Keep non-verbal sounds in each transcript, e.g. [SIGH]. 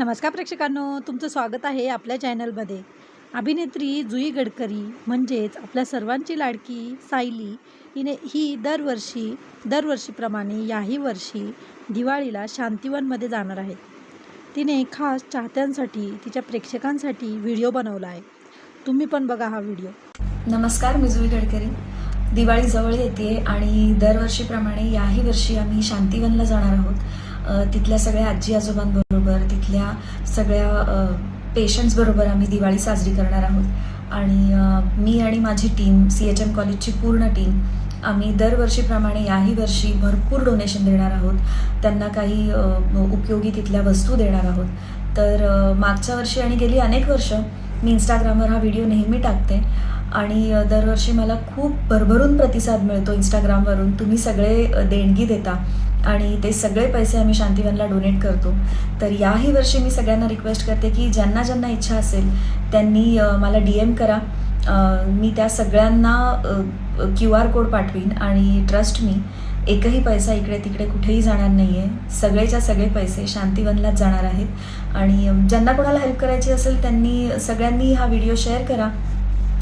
नमस्कार प्रेक्षकांनो तुमचं स्वागत आहे आपल्या चॅनलमध्ये. अभिनेत्री जुई गडकरी म्हणजेच आपल्या सर्वांची लाडकी सायली हिने ही दरवर्षी दरवर्षीप्रमाणे याही वर्षी दिवाळीला शांतिवनमध्ये जाणार आहे. तिने खास चाहत्यांसाठी तिच्या प्रेक्षकांसाठी व्हिडिओ बनवला आहे. तुम्ही पण बघा हा व्हिडिओ. नमस्कार मी जुई गडकरी. दिवाळी जवळ येते आणि दरवर्षीप्रमाणे याही वर्षी आम्ही शांतिवनला जाणार आहोत. तिथल्या सगळ्या आजी आजोबांबरोबर तिथल्या सगळ्या पेशंट्सबरोबर आम्ही दिवाळी साजरी करणार आहोत. आणि मी आणि माझी टीम सी एच एम कॉलेजची पूर्ण टीम आम्ही दरवर्षीप्रमाणे याही वर्षी भरपूर डोनेशन देणार आहोत. त्यांना काही उपयोगी तिथल्या वस्तू देणार आहोत. तर मागच्या वर्षी आणि गेली अनेक वर्ष मी इंस्टाग्रामवर हा व्हिडिओ नेहमी टाकते. आणि दरवर्षी मला खूप भरभरून प्रतिसाद मिळतो इंस्टाग्रामवरून तुम्ही सगळे देणगी देता आणि ते सगळे पैसे आम्ही शांतीवनला डोनेट करतो. तर याही वर्षी मी सगळ्यांना रिक्वेस्ट करते की ज्यांना ज्यांना इच्छा असेल त्यांनी मला डी एम करा. मी त्या सगळ्यांना क्यू आर कोड पाठवीन आणि ट्रस्ट मी एकही पैसा इकडे तिकडे कुठेही जाणार नाही आहे सगळेच्या सगळे पैसे शांतीवनलाच जाणार आहेत. आणि ज्यांना कोणाला हेल्प करायची असेल त्यांनी सगळ्यांनी हा व्हिडिओ शेअर करा.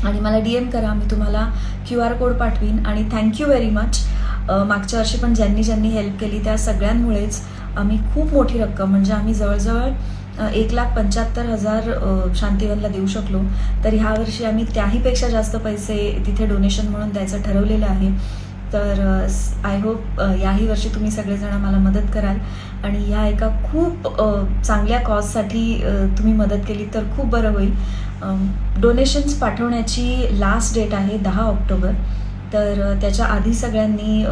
आणि मला डी एम करा मी तुम्हाला क्यू आर कोड पाठवीन. आणि थँक्यू व्हेरी मच मागच्या वर्षी पण ज्यांनी ज्यांनी हेल्प केली त्या सगळ्यांमुळेच आम्ही खूप मोठी रक्कम म्हणजे आम्ही जवळजवळ एक लाख पंच्याहत्तर हजार शांतीवनला देऊ शकलो. तर ह्या वर्षी आम्ही त्याहीपेक्षा जास्त पैसे तिथे डोनेशन म्हणून द्यायचं ठरवलेलं आहे. तर आय होप याही वर्षी तुम्ही सगळेजण मला मदत कराल. आणि ह्या एका खूप चांगल्या कॉजसाठी तुम्ही मदत केली तर खूप बरं होईल. डोनेशन्स पाठवण्याची लास्ट डेट आहे दहा ऑक्टोबर. तर त्याच्या आधी सगळ्यांनी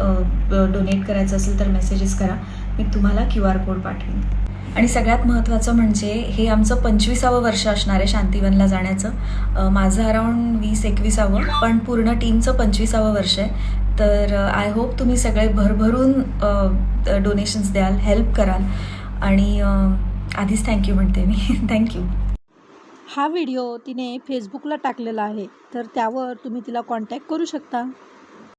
डोनेट करायचं असेल तर मेसेजेस करा. मी तुम्हाला क्यू आर कोड पाठवीन. आणि सगळ्यात महत्त्वाचं म्हणजे हे आमचं पंचवीसावं वर्ष असणार आहे शांतीवनला जाण्याचं. माझं अराऊंड वीस एकविसावं. पण पूर्ण टीमचं पंचवीसावं वर्ष आहे. तर uh, आय होप तुम्ही सगळे भरभरून uh, डोनेशन्स द्याल हेल्प कराल. आणि uh, आधीच थँक्यू म्हणते मी. [LAUGHS] थँक्यू हा व्हिडिओ तिने फेसबुकला टाकलेला आहे. तर त्यावर तुम्ही तिला कॉन्टॅक्ट करू शकता.